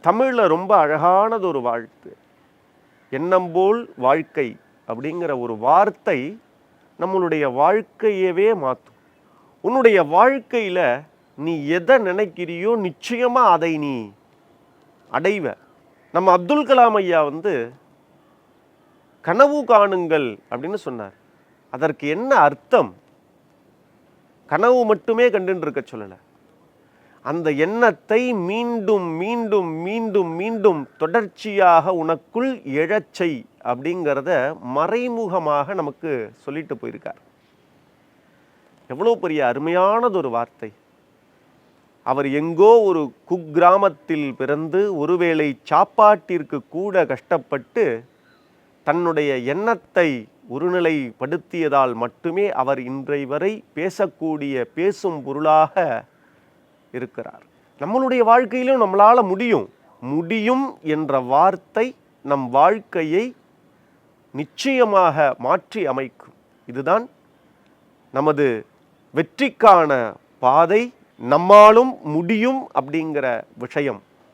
தமிழில் ரொம்ப அழகானது ஒரு வாழ்த்து எண்ணம்போல் வாழ்க்கை அப்படிங்கிற ஒரு வார்த்தை நம்மளுடைய வாழ்க்கையவே மாற்றும் உன்னுடைய வாழ்க்கையில் நீ எதை நினைக்கிறியோ நிச்சயமாக அதை நீ அடைவ. நம்ம அப்துல் கலாம் ஐயா வந்து கனவு காணுங்கள் அப்படின்னு சொன்னார். அதற்கு என்ன அர்த்தம்? கனவு மட்டுமே கண்டுன்னு இருக்க சொல்லலை. அந்த எண்ணத்தை மீண்டும் மீண்டும் மீண்டும் மீண்டும் தொடர்ச்சியாக உனக்குள் எழச்சை அப்படிங்கிறத மறைமுகமாக நமக்கு சொல்லிட்டு போயிருக்கார். எவ்வளோ பெரிய அருமையானதொரு வார்த்தை. அவர் எங்கோ ஒரு குக்கிராமத்தில் பிறந்து ஒருவேளை சாப்பாட்டிற்கு கூட கஷ்டப்பட்டு தன்னுடைய எண்ணத்தை ஒருநிலைப்படுத்தியதால் மட்டுமே அவர் இன்றை வரை பேசக்கூடிய பேசும் பொருளாக இருக்கிறார். நம்மளுடைய வாழ்க்கையிலும் நம்மளால முடியும். முடியும் என்ற வார்த்தை நம் வாழ்க்கையை நிச்சயமாக மாற்றி அமைக்கும். இதுதான் நமது வெற்றிக்கான பாதை. நம்மாலும் முடியும் அப்படிங்கிற விஷயம்.